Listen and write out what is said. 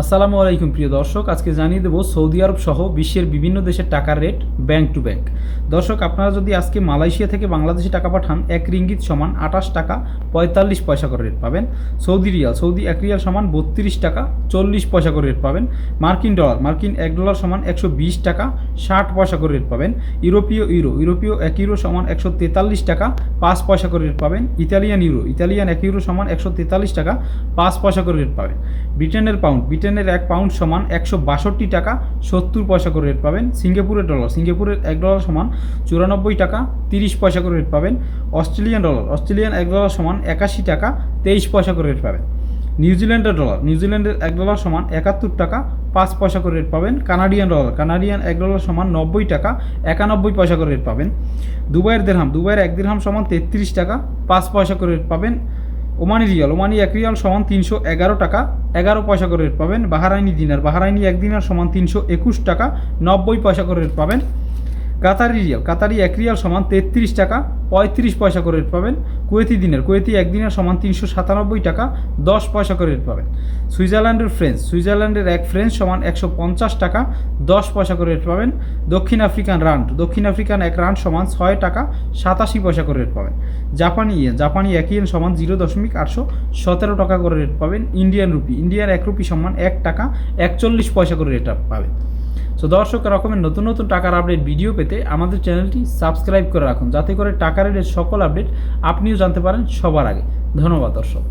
আসসালামু আলাইকুম, প্রিয় দর্শক। আজকে জানিয়ে দেবো সৌদি আরব সহ বিশ্বের বিভিন্ন দেশের টাকার রেট ব্যাংক টু ব্যাংক। দর্শক, আপনারা যদি আজকে মালয়েশিয়া থেকে বাংলাদেশে টাকা পাঠান, এক রিঙ্গিত সমান আঠাশ টাকা পঁয়তাল্লিশ পয়সা করে রেট পাবেন। সৌদি রিয়াল, সৌদি এক রিয়াল সমান বত্রিশ টাকা, চল্লিশ পয়সা করে রেট পাবেন। মার্কিন ডলার, মার্কিন এক ডলার সমান একশো বিশ টাকা, ষাট পয়সা করে রেট পাবেন। ইউরোপীয় ইউরো, ইউরোপীয় এক ইউরো সমান একশো তেতাল্লিশ টাকা, পাঁচ পয়সা করে রেট পাবেন। ইতালিয়ান ইউরো, ইতালিয়ান এক ইউরো সমান একশো তেতাল্লিশ টাকা, পাঁচ পয়সা করে রেট পাবেন। ব্রিটেনের পাউন্ড ব্রিটেনের এক পাউন্ড সমান একশো বাষট্টি টাকা, সত্তর পয়সা করে রেট পাবেন। সিঙ্গাপুরের ডলার সিঙ্গাপুরের এক ডলার সমান চুরানব্বই টাকা, তিরিশ পয়সা করে রেট পাবেন। অস্ট্রেলিয়ান ডলার অস্ট্রেলিয়ান এক ডলার সমান একাশি টাকা, তেইশ পয়সা করে রেট পাবেন। নিউজিল্যান্ডের ডলার নিউজিল্যান্ডের এক ডলার সমান একাত্তর টাকা, পাঁচ পয়সা করে রেট পাবেন। কানাডিয়ান ডলার কানাডিয়ান এক ডলার সমান নব্বই টাকা, একানব্বই পয়সা করে রেট পাবেন। দুবাইয়ের দেড়হাম দুবাইয়ের এক দেড়হাম সমান তেত্রিশ টাকা, পাঁচ পয়সা করে রেট পাবেন। ওমানি রিয়াল, ওমানি এক রিয়াল সমান তিনশো এগারো টাকা, এগারো পয়সা করে রেট পাবেন। বাহারাইনি দিনার, বাহারাইনি এক দিনার সমান তিনশো একুশ টাকা, নব্বই পয়সা করে রেট পাবেন। কাতারি রিয়াল, কাতারি এক রিয়াল সমান তেত্রিশ টাকা পঁয়ত্রিশ পয়সা করে রেট পাবেন। কুয়েতি দিনের, কুয়েতি এক দিনের সমান তিনশো সাতানব্বই টাকা, দশ পয়সা করে রেট পাবেন। সুইজারল্যান্ডের ফ্রেঞ্চ সুইজারল্যান্ডের এক ফ্রেঞ্চ সমান একশো পঞ্চাশ টাকা, দশ পয়সা করে রেট পাবেন। দক্ষিণ আফ্রিকান রান্ড দক্ষিণ আফ্রিকান এক রান্ড সমান ছয় টাকা, সাতাশি পয়সা করে রেট পাবেন। জাপানি ইয়েন জাপানি এক ইয়েন সমান জিরো দশমিক আটশো সতেরো টাকা করে রেট পাবেন। ইন্ডিয়ান রুপি ইন্ডিয়ান এক রুপি সমান এক টাকা, একচল্লিশ পয়সা করে রেট পাবেন। সো দর্শক রকমের নতুন নতুন টাকার আপডেট ভিডিও পেতে আমাদের চ্যানেলটি সাবস্ক্রাইব করে রাখুন। যাতে করে টাকার রেটের সকল আপডেট আপনিও জানতে পারেন সবার আগে। ধন্যবাদ, দর্শক।